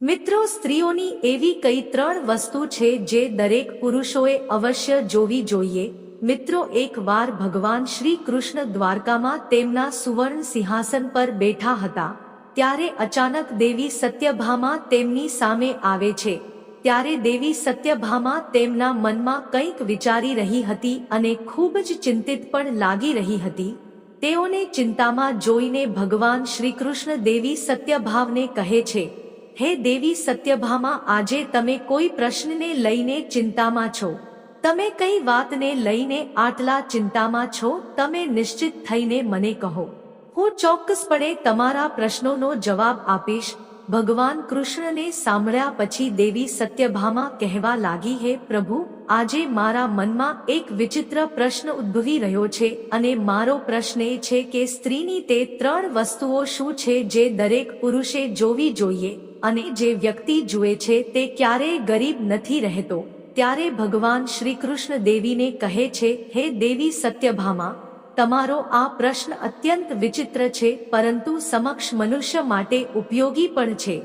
મિત્રો, સ્ત્રીઓની એવી કઈ ત્રણ વસ્તુ છે જે દરેક પુરુષોએ અવશ્ય જોવી જોઈએ? મિત્રો એકવાર ભગવાન શ્રી કૃષ્ણ દ્વારકામાં તેમના સુવર્ણ સિંહાસન પર બેઠા હતા. ત્યારે અચાનક દેવી સત્યભામા તેમની સામે આવે છે. ત્યારે દેવી સત્યભામા તેમના મનમાં કંઈક વિચારી રહી હતી અને ખૂબ જ ચિંતિત પણ લાગી રહી હતી. તેઓને ચિંતામાં જોઈને ભગવાન શ્રી કૃષ્ણ દેવી સત્યભાવને કહે છે હે દેવી સત્યભામા, આજે તમે કોઈ પ્રશ્નને લઈને ચિંતામાં છો? તમે કઈ વાતને લઈને આટલા ચિંતામાં છો? તમે નિશ્ચિત થઈને મને કહો. હું ચોક્કસપણે તમારા પ્રશ્નોનો જવાબ આપીશ. ભગવાન કૃષ્ણને સાંભળ્યા પછી દેવી સત્યભામા કહેવા લાગી, હે પ્રભુ, આજે મારા મનમાં એક વિચિત્ર પ્રશ્ન ઉદ્ભવી રહ્યો છે અને મારો પ્રશ્ન એ છે કે સ્ત્રીની તે ત્રણ વસ્તુઓ શું છે જે દરેક પુરુષે જોવી જોઈએ? અને જે વ્યક્તિ જુએ છે તે ક્યારેય ગરીબ નથી રહેતો. ત્યારે ભગવાન શ્રી કૃષ્ણ દેવીને કહે છે, હે દેવી સત્યભામા, તમારો આ પ્રશ્ન અત્યંત વિચિત્ર છે, પરંતુ સમક્ષ મનુષ્ય માટે ઉપયોગી પણ છે.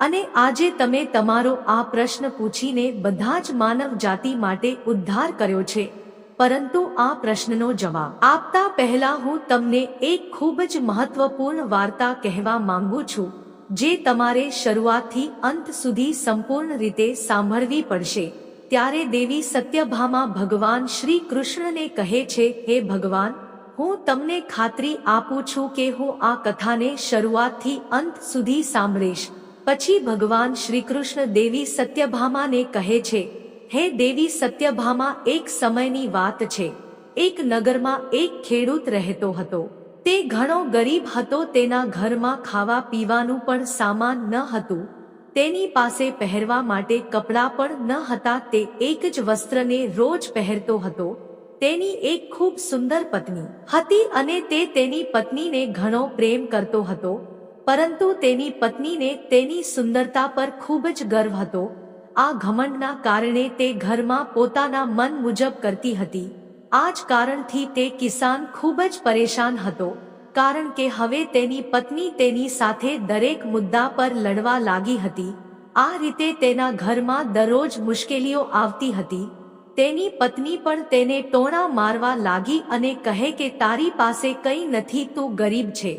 અને આજે તમે તમારો આ પ્રશ્ન પૂછીને બધા જ માનવ જાતિ માટે ઉદ્ધાર કર્યો છે. પરંતુ આ પ્રશ્નનો જવાબ આપતા પહેલા હું તમને એક ખૂબ જ મહત્વપૂર્ણ વાર્તા કહેવા માંગુ છું. જે તમારે શરૂઆતથી અંત સુધી સંપૂર્ણ રીતે સાંભળવી પડશે. ત્યારે દેવી સત્યભામા ભગવાન શ્રી કૃષ્ણને કહે છે, હે ભગવાન, હું તમને ખાતરી આપું છું કે હું આ કથાને શરૂઆતથી અંત સુધી સાંભળીશ. પછી ભગવાન શ્રી કૃષ્ણ દેવી સત્યભામાને કહે છે, હે દેવી સત્યભામા, એક સમયની વાત છે. એક નગરમાં એક ખેડૂત રહેતો હતો. તે ઘણો ગરીબ હતો તેના ઘરમાં ખાવા પીવાનું પણ સામાન ન હતું, તેની પાસે પહેરવા માટે કપડાં પણ ન હતા, તે એક જ વસ્ત્રને રોજ પહેરતો હતો, તેની એક ખૂબ સુંદર પત્ની હતી અને તે તેની પત્નીને ઘણો પ્રેમ કરતો હતો, પરંતુ તેની પત્નીને તેની સુંદરતા પર ખૂબ જ ગર્વ હતો, આ ઘમંડના કારણે તે ઘરમાં પોતાના મન મુજબ કરતી હતી. આ જ કારણથી તે કિસાન ખૂબ જ પરેશાન હતો, કારણ કે હવે તેની પત્ની તેની સાથે દરેક મુદ્દા પર લડવા લાગી હતી. આ રીતે તેના ઘરમાં દરરોજ મુશ્કેલીઓ આવતી હતી. તેની પત્ની પણ તેને ટોણા મારવા લાગી અને કહે કે, તારી પાસે કંઈ નથી, તું ગરીબ છે.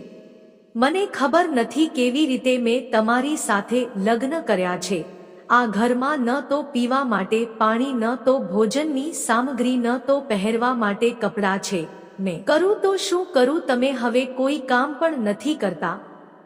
મને ખબર નથી કેવી રીતે મેં તમારી સાથે લગ્ન કર્યા છે. આ ઘરમાં ન તો પીવા માટે, પાણી ન તો ભોજનની સામગ્રી ન તો પહેરવા માટે કપડાં છે. મેં કરું તો શું કરું તમે હવે કોઈ કામ પણ નથી કરતા?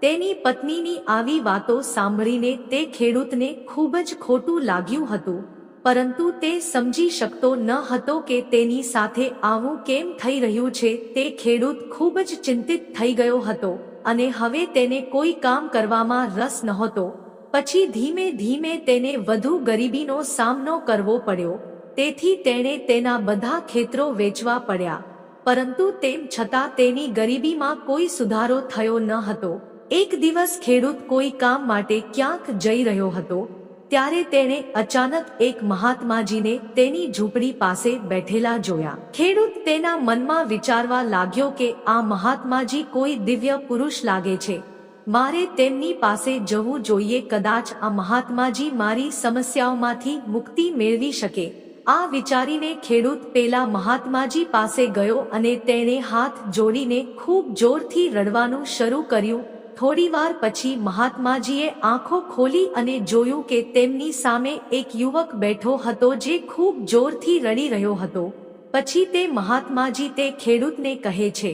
તેની પત્નીની આવી વાતો સાંભળીને તે ખેડૂતને ખૂબ જ ખોટું લાગ્યું હતું. પરંતુ તે સમજી શકતો ન હતો કે તેની સાથે આવું કેમ થઈ રહ્યું છે. તે ખેડૂત ખૂબ જ ચિંતિત થઈ ગયો હતો અને હવે તેને કોઈ કામ કરવામાં રસ નહોતો. પછી ધીમે ધીમે તેને વધુ ગરીબીનો સામનો કરવો પડ્યો. તેથી તેણે તેના બધા ખેતરો વેચવા પડ્યા. પરંતુ તેમ છતાં તેની ગરીબીમાં કોઈ સુધારો થયો ન હતો. એક દિવસ ખેડૂત કોઈ કામ માટે ક્યાંક જઈ રહ્યો હતો. ત્યારે તેણે અચાનક એક મહાત્માજીને તેની ઝૂંપડી પાસે બેઠેલા જોયા. ખેડૂત તેના મનમાં વિચારવા લાગ્યો કે આ મહાત્માજી કોઈ દિવ્ય પુરુષ લાગે છે. મારે તેમની પાસે જવું જોઈએ, કદાચ આ મહાત્માજી મારી સમસ્યાઓમાંથી મુક્તિ મેળવી શકે. આ વિચારીને ખેડૂત પેલા મહાત્માજી પાસે ગયો અને તેણે હાથ જોડીને ખૂબ જોરથી રડવાનું શરૂ કર્યું. થોડીવાર પછી મહાત્માજીએ આંખો ખોલી અને જોયું કે તેમની સામે એક યુવક બેઠો હતો જે ખૂબ જોરથી રડી રહ્યો હતો. પછી તે મહાત્માજી તે ખેડૂતને કહે છે,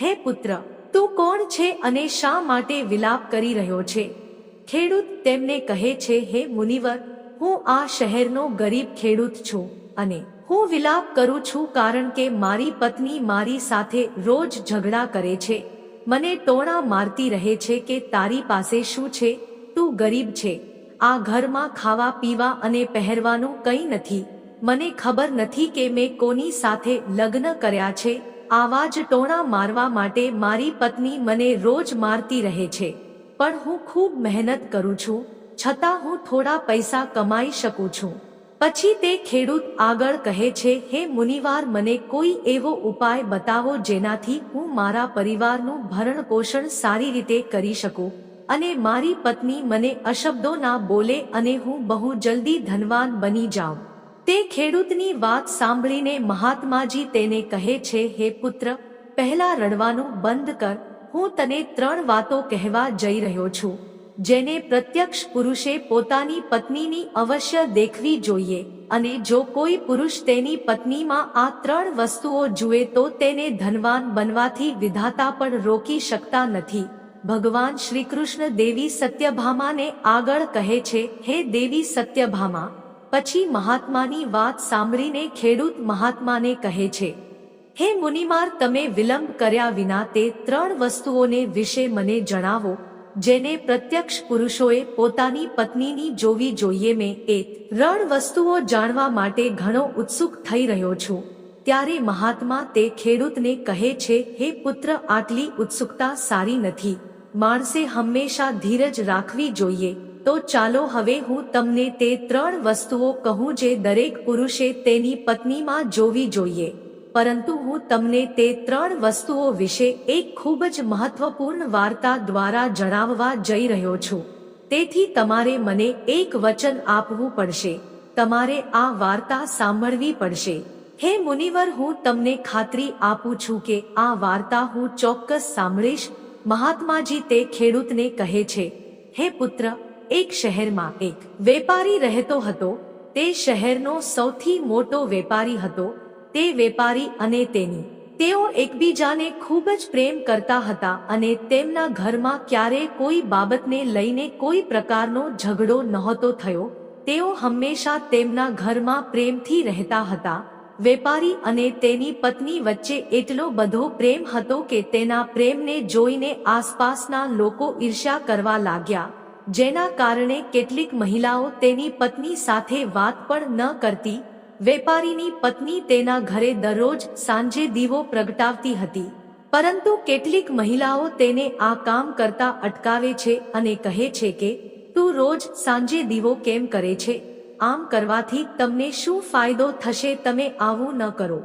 હે પુત્ર તું કોણ છે અને શા માટે વિલાપ કરી રહ્યો છે? ખેડૂત તેમને કહે છે, હે મુનિવર, હું આ શહેરનો ગરીબ ખેડૂત છું અને હું વિલાપ કરું છું કારણ કે મારી પત્ની મારી સાથે રોજ ઝઘડા કરે છે. મને ટોણા મારતી રહે છે કે તારી પાસે શું છે? તું ગરીબ છે. આ ઘરમાં ખાવા, પીવા અને પહેરવાનું કંઈ નથી. મને ખબર નથી કે મેં કોની સાથે લગ્ન કર્યા છે. આવા જ ટોણા મારવા માટે મારી પત્ની મને રોજ મારતી રહે છે. પણ હું ખૂબ મહેનત કરું છું, છતાં હું થોડા પૈસા કમાઈ શકું છું. પછી તે ખેડૂત આગળ કહે છે, હે મુનિવાર, મને કોઈ એવો ઉપાય બતાવો જેનાથી હું મારા પરિવારનું ભરણ પોષણ સારી રીતે કરી શકું અને મારી પત્ની મને અશબ્દો ના બોલે અને હું બહુ જલ્દી ધનવાન બની જાઉં. તે ખેડૂતની વાત સાંભળીને મહાત્માજી તેને કહે છે, હે પુત્ર, પહેલા રડવાનું બંધ કર. હું તને ત્રણ વાતો કહેવા જઈ રહ્યો છું. જેને પ્રત્યક્ષ પુરુષે પોતાની પત્નીની અવશ્ય દેખવી જોઈએ અને જો કોઈ પુરુષ તેની પત્નીમાં આ ત્રણ વસ્તુઓ જુએ તો તેને ધનવાન બનવાથી વિધાતા પણ રોકી શકતા નથી. ભગવાન શ્રી કૃષ્ણ દેવી સત્યભામાને આગળ કહે છે, હે દેવી સત્યભામા પછી મહાત્માની વાત સાંભળીને ખેડૂત મહાત્માને કહે છે, હે મુનિમાર, તમે વિલંબ કર્યા વિના તે ત્રણ વસ્તુઓને વિશે મને જણાવો, જેને પ્રત્યક્ષ પુરુષોએ પોતાની પત્નીની જોવી જોઈએ. મેં એ રણ વસ્તુઓ જાણવા માટે ઘણો ઉત્સુક થઈ રહ્યો છું. ત્યારે મહાત્મા તે ખેડૂતને કહે છે, હે પુત્ર, આટલી ઉત્સુકતા સારી નથી. માણસે હંમેશા ધીરજ રાખવી જોઈએ. તો ચાલો હવે હું તમને તે ત્રણ વસ્તુઓ કહું જે દરેક પુરુષે તેની પત્નીમાં જોવી જોઈએ. પરંતુ હું તમને તે ત્રણ વસ્તુઓ વિશે એક ખૂબ જ મહત્વપૂર્ણ વાર્તા દ્વારા જણાવવા જઈ રહ્યો છું. તેથી તમારે મને એક વચન આપવું પડશે. તમારે આ વાર્તા સાંભળવી પડશે. હે મુનિવર, હું તમને ખાતરી આપું છું કે આ વાર્તા હું ચોક્કસ સાંભળીશ. મહાત્માજી તે ખેડૂતને કહે છે. હે પુત્ર એક શહેરમાં એક વેપારી રહેતો હતો. તે શહેરનો સૌથી મોટો વેપારી હતો. તે વેપારી અને તેની તેઓ એકબીજાને ખૂબ જ પ્રેમ કરતા હતા અને તેમના ઘરમાં ક્યારે કોઈ બાબતને લઈને કોઈ પ્રકારનો ઝઘડો નહોતો થયો. તેઓ હંમેશા તેમના ઘરમાં પ્રેમથી રહેતા હતા. વેપારી અને તેની પત્ની વચ્ચે એટલો બધો પ્રેમ હતો કે તેના પ્રેમને જોઈને આસપાસના લોકો ઈર્ષ્યા કરવા લાગ્યા. જેના કારણે કેટલીક મહિલાઓ તેની પત્ની સાથે વાત પણ ન કરતી, વેપારીની પત્ની તેના ઘરે દરરોજ સાંજે દીવો પ્રગટાવતી હતી. પરંતુ કેટલીક મહિલાઓ તેને આ કામ કરતા અટકાવે છે અને કહે છે કે, તું રોજ સાંજે દીવો કેમ કરે છે? આમ કરવાથી તમને શું ફાયદો થશે તમે આવું ન કરો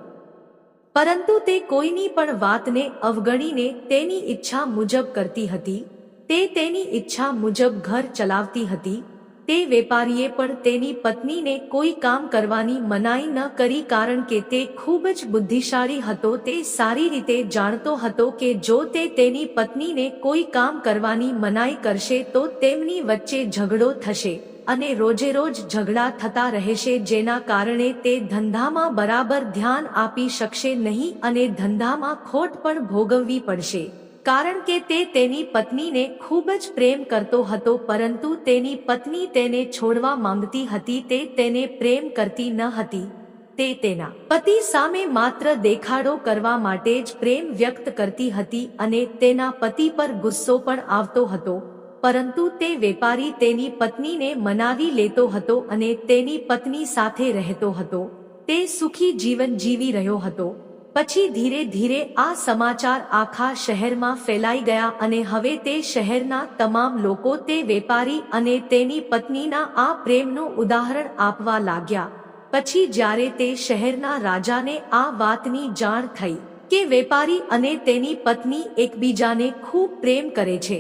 પરંતુ તે કોઈની પણ વાતને અવગણીને તેની ઈચ્છા મુજબ કરતી હતી. તે તેની ઈચ્છા મુજબ ઘર ચલાવતી હતી. તે વેપારીએ પણ તેની પત્નીને કોઈ કામ કરવાની મનાઈ ન કરી કારણ કે તે ખૂબ જ બુદ્ધિશાળી હતો. તે સારી રીતે જાણતો હતો કે જો તે તેની પત્નીને કોઈ કામ કરવાની મનાઈ કરશે તો તેમની વચ્ચે ઝઘડો થશે અને રોજે રોજ ઝઘડા થતા રહેશે, જેના કારણે તે ધંધામાં બરાબર ધ્યાન આપી શકશે નહીં અને ધંધામાં ખોટ પણ ભોગવવી પડશે. કારણ કે તે તેની પત્નીને ખૂબ જ પ્રેમ કરતો હતો, પરંતુ તેની પત્ની તેને છોડવા માંગતી હતી, તે તેને પ્રેમ કરતી ન હતી. તે તેના પતિ સામે માત્ર દેખાડો કરવા માટે જ પ્રેમ વ્યક્ત કરતી હતી અને તેના પતિ પર ગુસ્સો પણ આવતો હતો, પરંતુ તે વેપારી તેની પત્નીને મનાવી લેતો હતો અને તેની પત્ની સાથે રહેતો હતો. તે સુખી જીવન જીવી રહ્યો હતો. પછી ધીરે ધીરે આ સમાચાર આખા શહેરમાં ફેલાઈ ગયા અને હવે તે શહેરના તમામ લોકો તે વેપારી અને તેની પત્નીના આ પ્રેમનું ઉદાહરણ આપવા લાગ્યા. પછી જ્યારે તે શહેરના રાજાને આ વાતની જાણ થઈ કે વેપારી અને તેની પત્ની એકબીજાને ખૂબ પ્રેમ કરે છે,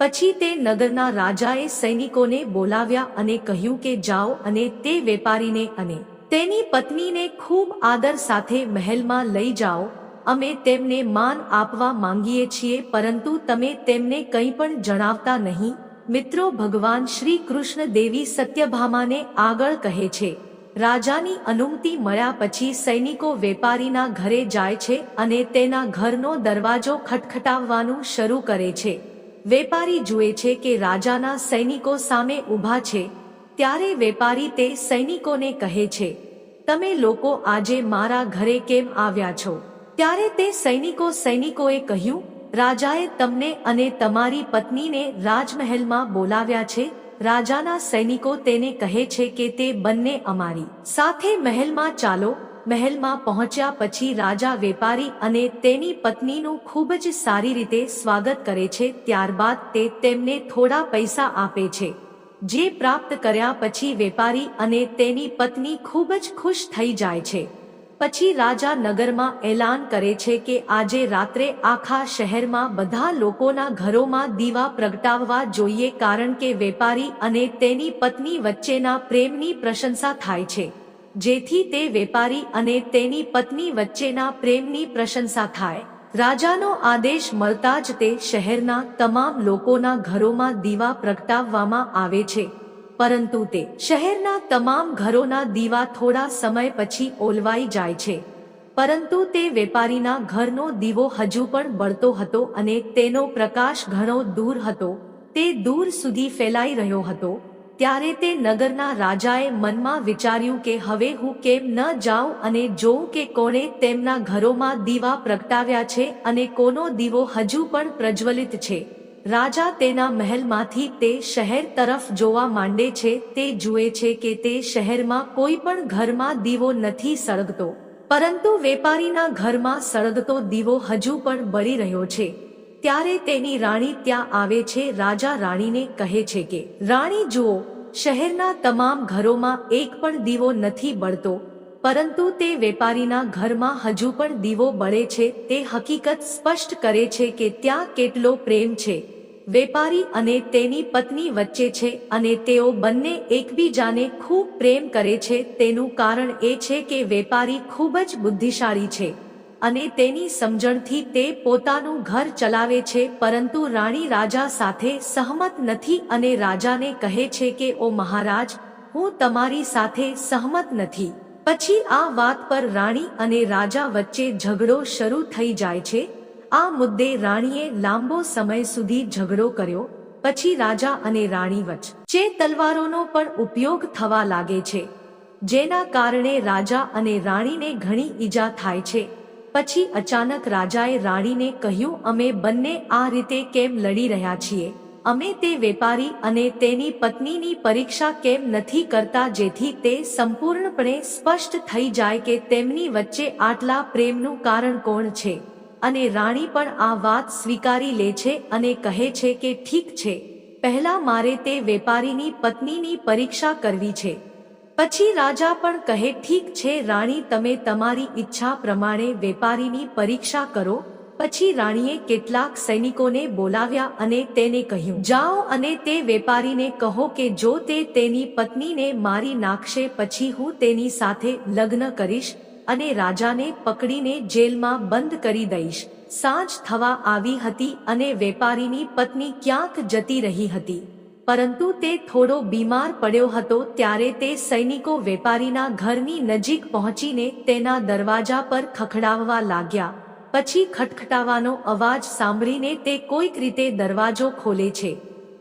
પછી તે નગરના રાજાએ સૈનિકોને બોલાવ્યા અને કહ્યું કે જાઓ અને તે વેપારીને અને તેની પત્નીને ખૂબ આદર સાથે મહેલમાં લઈ જાઓ. અમે તેમને માન આપવા માંગીએ છીએ, પરંતુ તમે તેમને કંઈ પણ જણાવતા નહીં. મિત્રો, ભગવાન શ્રી કૃષ્ણ દેવી સત્યભામાને આગળ કહે છે, રાજાની અનુમતિ મળ્યા પછી સૈનિકો વેપારીના ઘરે જાય છે અને તેના ઘરનો દરવાજો ખટખટાવવાનું શરૂ કરે છે. વેપારી જુએ છે કે રાજાના સૈનિકો સામે ઊભા છે. ત્યારે વેપારી તે સૈનિકોને કહે છે, તમે લોકો આજે મારા ઘરે કેમ આવ્યા છો? ત્યારે તે સૈનિકો સૈનિકોએ કહ્યું, રાજાએ તમને અને તમારી પત્નીને રાજમહેલમાં બોલાવ્યા છે. રાજાના સૈનિકો તેને કહે છે કે તે બંને અમારી સાથે મહેલમાં ચાલો. મહેલમાં પહોંચ્યા પછી રાજા વેપારી અને તેની પત્નીનું ખૂબ જ સારી રીતે સ્વાગત કરે છે. ત્યારબાદ તે તેમને થોડા પૈસા આપે છે. જે પ્રાપ્ત કર્યા પછી વેપારી અને તેની પત્ની ખૂબ જ ખુશ થઈ જાય છે. પછી રાજા નગરમાં એલાન કરે છે કે આજે રાત્રે આખા શહેરમાં બધા લોકોના ઘરોમાં દીવા પ્રગટાવવા જોઈએ કારણ કે વેપારી અને તેની પત્ની વચ્ચેના પ્રેમની પ્રશંસા થાય છે. જેથી તે વેપારી અને તેની પત્ની વચ્ચેના પ્રેમની પ્રશંસા થાય. રાજાનો આદેશ મળતા જ તે શહેરના તમામ લોકોના ઘરોમાં દીવા પ્રગટાવવામાં આવે છે. પરંતુ તે શહેરના તમામ ઘરોના દીવા થોડા સમય પછી ઓલવાઈ જાય છે. પરંતુ તે વેપારીના ઘરનો દીવો હજુ પણ બળતો હતો અને તેનો પ્રકાશ ઘણો દૂર હતો. તે દૂર સુધી ફેલાઈ રહ્યો હતો. ત્યારે તે નગરના રાજાએ મનમાં વિચાર્યું કે હવે હું કેમ ન જાઉં અને જોઉં કે કોણે તેમના ઘરોમાં દીવા પ્રગટાવ્યા છે અને કોનો દીવો હજુ પણ પ્રજ્વલિત છે. રાજા તેના મહેલમાંથી તે શહેર તરફ જોવા માંડે છે, તે જુએ છે કે તે શહેરમાં કોઈ પણ ઘરમાં દીવો નથી સળગતો. પરંતુ વેપારીના ઘરમાં સળગતો દીવો હજુ પણ બળી રહ્યો છે. ત્યારે તેની રાણી ત્યાં આવે છે. રાજા રાણીને કહે છે કે, રાણી, જુઓ, શહેરના તમામ ઘરોમાં એક પણ દીવો નથી બળતો, પરંતુ તે વેપારીના ઘરમાં હજુ પણ દીવો બળે છે. તે હકીકત સ્પષ્ટ કરે છે કે ત્યાં કેટલો પ્રેમ છે. વેપારી અને તેની પત્ની વચ્ચે છે અને તેઓ બંને એકબીજાને ખૂબ પ્રેમ કરે છે. તેનું કારણ એ છે કે વેપારી ખૂબ જ બુદ્ધિશાળી છે. અને તેની સમજણથી તે પોતાનું ઘર ચલાવે છે, પરંતુ રાણી રાજા સાથે સહમત નથી અને રાજાને કહે છે કે, ઓ મહારાજ, હું તમારી સાથે સહમત નથી. પછી આ વાત પર રાણી અને રાજા વચ્ચે ઝઘડો શરૂ થઈ જાય છે. આ મુદ્દે રાણીએ લાંબો સમય સુધી ઝઘડો કર્યો, પછી રાજા અને રાણી વચ્ચે. તલવારોનો પણ ઉપયોગ થવા લાગે છે, જેના કારણે રાજા અને રાણીને ઘણી ઈજા થાય છે. પછી અચાનક રાજાએ રાણીને કહ્યું, અમે બંને આ રીતે કેમ લડી રહ્યા છીએ? અમે તે વેપારી અને તેની પત્નીની પરીક્ષા કેમ નથી કરતા જેથી તે સંપૂર્ણપણે સ્પષ્ટ થઈ જાય કે તેમની વચ્ચે આટલા પ્રેમનું કારણ કોણ છે? અને રાણી પણ આ વાત સ્વીકારી લે છે અને કહે છે કે ઠીક છે, પહેલા મારે તે વેપારીની પત્નીની પરીક્ષા કરવી છે. પછી રાજા પણ કહે, ઠીક છે, રાણી, તમે તમારી ઈચ્છા પ્રમાણે વેપારીની પરીક્ષા કરો. પછી રાણીએ કેટલાક સૈનિકોને બોલાવ્યા અને તેને કહ્યું, જાઓ અને તે વેપારીને કહો કે જો તે તેની પત્નીને મારી નાખશે, પછી હું તેની સાથે લગ્ન કરીશ અને રાજાને પકડીને જેલમાં બંધ કરી દઈશ. સાંજ થવા આવી હતી અને વેપારીની પત્ની ક્યાંક જતી રહી હતી. પરંતુ તે થોડો બીમાર પડ્યો હતો ત્યારે તે સૈનિકો વેપારીના ઘરની નજીક પહોંચીને તેના દરવાજા પર ખખડાવવા લાગ્યા. પછી ખટખટાવાનો અવાજ સાંભળીને તે કોઈક રીતે દરવાજો ખોલે છે.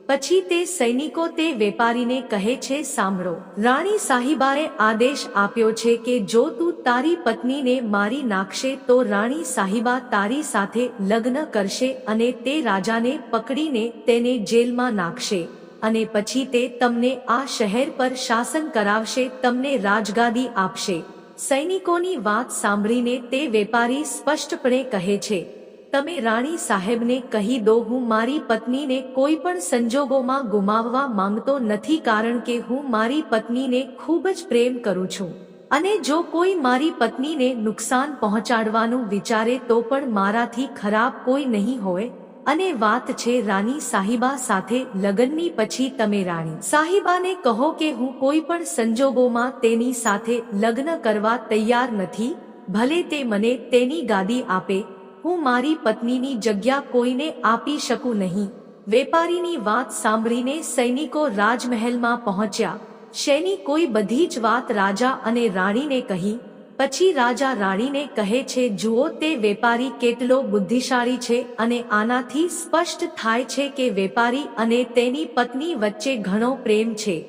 પછી તે સૈનિકો તે વેપારીને કહે છે, સાંભળો. રાણી સાહિબાએ આદેશ આપ્યો છે કે જો તું તારી પત્નીને મારી નાખશે તો રાણી સાહિબા તારી સાથે લગ્ન કરશે અને તે રાજાને પકડીને તેને જેલમાં નાખશે. અને પછી તે તમને આ શહેર પર શાસન કરાવશે, તમને રાજગાદી આપશે. સૈનિકોની વાત સાંભળીને તે વેપારી સ્પષ્ટપણે કહે છે, તમે રાણી સાહેબને કહી દો, હું મારી પત્નીને કોઈ પણ સંજોગોમાં ગુમાવવા માંગતો નથી, કારણ કે હું મારી પત્નીને ખૂબ જ પ્રેમ કરું છું. અને જો કોઈ મારી પત્નીને નુકસાન પહોંચાડવાનું વિચારે તો પણ મારાથી ખરાબ કોઈ નહીં હોય. અને વાત છે રાની સાહિબા સાથે લગ્નની પછી તમે રાણી સાહિબાને કહો કે હું કોઈ પણ સંજોગોમાં તેની સાથે લગ્ન કરવા તૈયાર નથી, ભલે તે મને તેની ગાદી આપે, હું મારી પત્નીની જગ્યા કોઈને આપી શકું નહીં. વેપારીની વાત સાંભળીને સૈનિકો રાજમહેલમાં પહોંચ્યા. શેની કોઈ બધી જ વાત રાજા અને રાણીને કહી પછી રાજા રાણીને કહે છે, જુઓ, તે વેપારી કેટલો બુદ્ધિશાળી છે અને આનાથી સ્પષ્ટ થાય છે કે વેપારી અને તેની પત્ની વચ્ચે ઘણો પ્રેમ છે.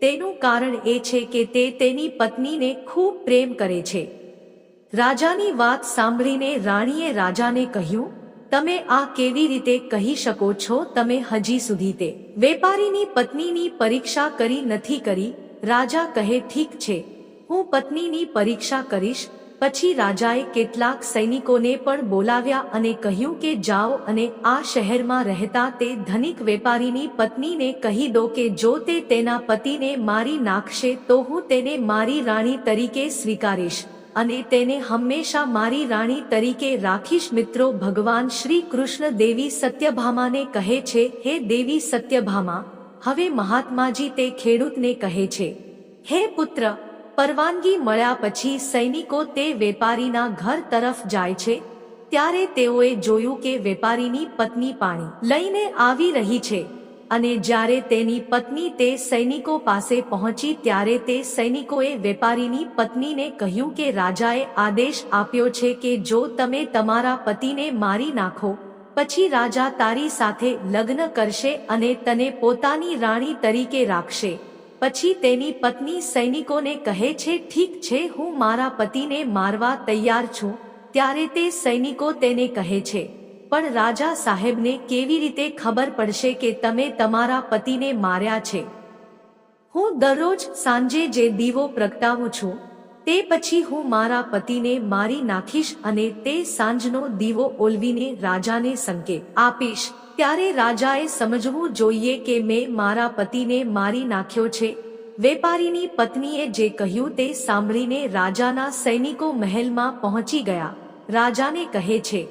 તેનું કારણ એ છે કે તે તેની પત્નીને ખૂબ પ્રેમ કરે છે. રાજાની વાત સાંભળીને રાણીએ રાજાને કહ્યું, તમે આ કેવી રીતે કહી શકો છો? તમે હજી સુધી તે વેપારીની પત્નીની પરીક્ષા કરી નથી કરી. રાજા કહે, ઠીક છે. હું પત્નીની પરીક્ષા કરીશ, પછી રાજાએ કેટલાક સૈનિકોને પણ બોલાવ્યા અને કહ્યું કે જાઓ અને આ શહેરમાં રહેતા તે ધનિક વેપારીની પત્નીને કહી દો કે જો તે તેના પતિને મારી નાખશે તો હું તેને મારી રાણી તરીકે સ્વીકારીશ અને તેને હંમેશા મારી રાણી તરીકે રાખીશ. મિત્રો, ભગવાન શ્રી કૃષ્ણ દેવી સત્યભામાને કહે છે, હે દેવી સત્યભામા, હવે મહાત્માજી તે ખેડૂતને કહે છે, હે પુત્ર પરવાનગી મળ્યા પછી સૈનિકો તે વેપારીના ઘર તરફ જાય છે, ત્યારે તેઓએ જોયું કે વેપારીની પત્ની પાણી લઈને આવી રહી છે અને જ્યારે તેની પત્ની તે સૈનિકો પાસે પહોંચી ત્યારે તે સૈનિકોએ વેપારીની પત્નીને કહ્યું કે રાજાએ આદેશ આપ્યો છે કે જો તમે તમારા પતિને મારી નાખો, પછી રાજા તારી સાથે લગ્ન કરશે અને તને પોતાની રાણી તરીકે રાખશે. પછી તેની પત્ની સૈનિકોને કહે છે, ઠીક છે, હું મારા પતિને મારવા તૈયાર છું. ત્યારે તે સૈનિકો તેને કહે છે, પણ રાજા સાહેબને કેવી રીતે ખબર પડશે કે તમે તમારા પતિને માર્યા છે? હું દરરોજ સાંજે જે દીવો પ્રગટાવું છું, તે પછી હું મારા પતિને મારી નાખીશ અને તે સાંજનો દીવો ઓલવીને રાજાને સંકેત આપીશ. ત્યારે રાજાએ સમજવું જોઈએ કે મેં મારા પતિને મારી નાખ્યો છે. વેપારીની પત્નીએ જે કહ્યું તે સાંભળીને રાજાના સૈનિકો મહેલમાં પહોંચી ગયા. રાજાને કહે છે,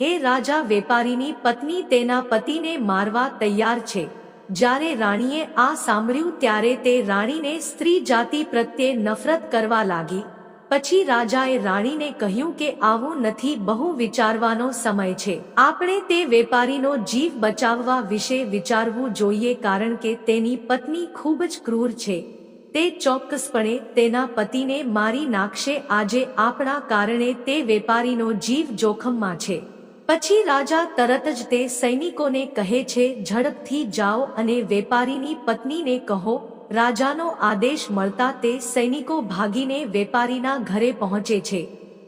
હે રાજા, વેપારીની પત્ની તેના પતિને મારવા તૈયાર છે. જ્યારે રાણીએ આ સાંભળ્યું ત્યારે તે રાણીને સ્ત્રી જાતિ પ્રત્યે નફરત કરવા લાગી. પછી રાજાએ રાણીને કહ્યું કે આવું નથી, બહુ વિચારવાનો સમય છે. આપણે તે વેપારીનો જીવ બચાવવા વિશે વિચારવું જોઈએ કારણ કે તેની પત્ની ખૂબ જ ક્રૂર છે. તે ચોક્કસપણે તેના પતિને મારી નાખશે. આજે આપણા કારણે તે વેપારીનો જીવ જોખમમાં છે. પછી રાજા તરત જ તે સૈનિકોને કહે છે, ઝડપથી જાઓ અને વેપારીની પત્નીને કહો. રાજાનો આદેશ મળતા તે સૈનિકો ભાગીને વેપારીના ઘરે પહોંચે છે.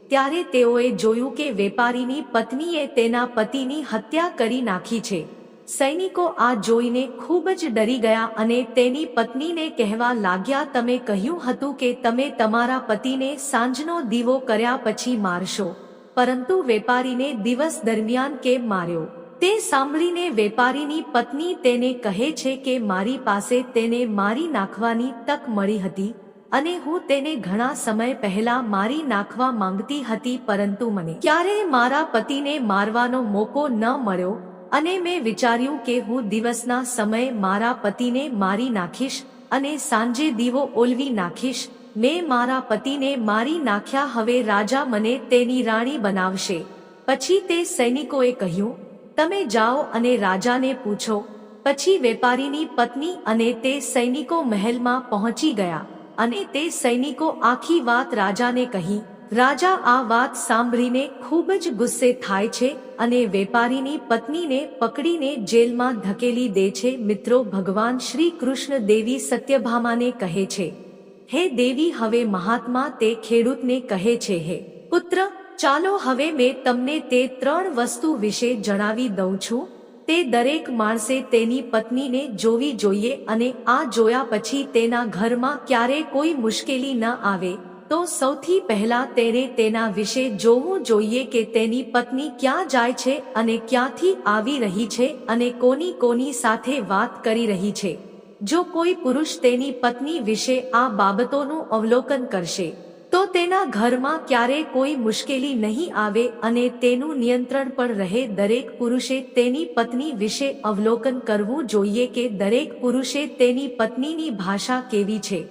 ત્યારે તેઓએ જોયું કે વેપારીની પત્નીએ તેના પતિની હત્યા કરી નાખી છે. સૈનિકો આ જોઈને ખૂબ જ ડરી ગયા અને તેની પત્નીને કહેવા લાગ્યા, તમે કહ્યું હતું કે તમે તમારા પતિને સાંજનો દીવો કર્યા પછી મારશો, પરંતુ વેપારીને દિવસ દરમિયાન કેમ માર્યો? તે સાંભળીને વેપારીની પત્ની તેને કહે છે કે મારી પાસે તેને મારી નાખવાની તક મળી હતી અને હું તેને ઘણા સમય પહેલા મારી નાખવા માંગતી હતી પરંતુ મને ક્યારેય મારા પતિને મારવાનો મોકો ન મળ્યો અને મેં વિચાર્યું કે હું દિવસના સમયે મારા પતિને મારી નાખીશ અને સાંજે દીવો ઓલવી નાખીશ. મેં મારા પતિને મારી નાખ્યા, હવે રાજા મને તેની રાણી બનાવશે. પછી તે સૈનિકોએ કહ્યું તમે જાઓ અને રાજાને પૂછો. પછી વેપારીની પત્ની અને તે સૈનિકો મહેલમાં પહોંચી ગયા અને તે સૈનિકો આખી વાત રાજાને કહી. રાજા આ વાત સાંભળીને ખૂબ જ ગુસ્સે થાય છે અને વેપારીની પત્નીને પકડીને જેલમાં ધકેલી દે છે. મિત્રો, ભગવાન શ્રી કૃષ્ણ દેવી સત્યભામાને કહે છે, હે દેવી, હવે મહાત્મા તે ખેડૂતને કહે છે, હે પુત્ર ચાલો હવે મેં તમને તે ત્રણ વસ્તુ વિશે જણાવી દઉં છું. તે દરેક માણસે તેની પત્નીને જોવી જોઈએ અને આ જોયા પછી તેના ઘરમાં ક્યારે કોઈ મુશ્કેલી ન આવે. તો સૌથી પહેલા તેને તેના વિશે જોવું જોઈએ કે તેની પત્ની ક્યાં જાય છે અને ક્યાંથી આવી રહી છે અને કોની કોની સાથે વાત કરી રહી છે. જો કોઈ પુરુષ તેની પત્ની વિશે આ બાબતોનું અવલોકન કરશે તો તેના ઘરમાં ક્યારે કોઈ મુશ્કેલી નહીં આવે અને તેનું નિયંત્રણ પણ રહે દરેક પુરુષે તેની પત્ની વિશે અવલોકન કરવું જોઈએ કે દરેક પુરુષે તેની પત્નીની ભાષા કેવી છે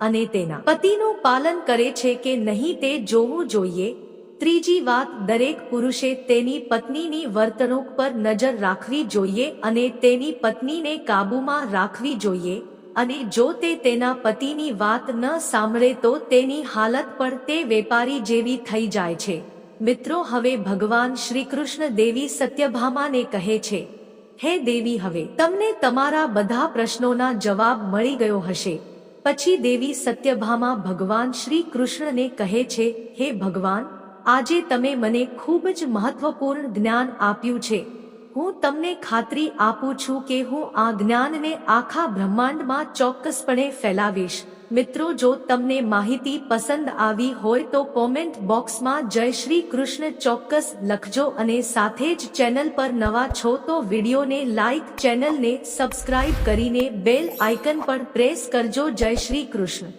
અને તેના પતિનું પાલન કરે છે કે નહીં તે જોવું જોઈએ. ત્રીજી વાત, દરેક પુરુષે તેની પત્નીની વર્તણૂક પર નજર રાખવી જોઈએ અને તેની પત્નીને કાબૂમાં રાખવી જોઈએ. અને જો તે તેના પતિની વાત ન સાંભળે તો તેની હાલત પણ તે વેપારી જેવી થઈ જાય છે. મિત્રો, હવે ભગવાન શ્રી કૃષ્ણ દેવી સત્યભામાને કહે છે, હે દેવી, હવે તમને તમારા બધા પ્રશ્નોના જવાબ મળી ગયો હશે. પછી દેવી સત્યભામા ભગવાન શ્રી કૃષ્ણને કહે છે, હે ભગવાન, આજે તમે મને ખૂબ જ મહત્વપૂર્ણ જ્ઞાન આપ્યું છે. હું તમને ખાતરી આપું છું કે હું આ જ્ઞાનને આખા બ્રહ્માંડમાં ચોક્કસપણે ફેલાવીશ. મિત્રો, જો તમને માહિતી પસંદ આવી હોય તો કોમેન્ટ બોક્સમાં જય શ્રી કૃષ્ણ ચોક્કસ લખજો અને સાથે જ ચેનલ પર નવા છો તો વિડીયોને લાઈક ચેનલને સબસ્ક્રાઇબ કરીને બેલ આઇકન પર પ્રેસ કરજો. જય શ્રી કૃષ્ણ.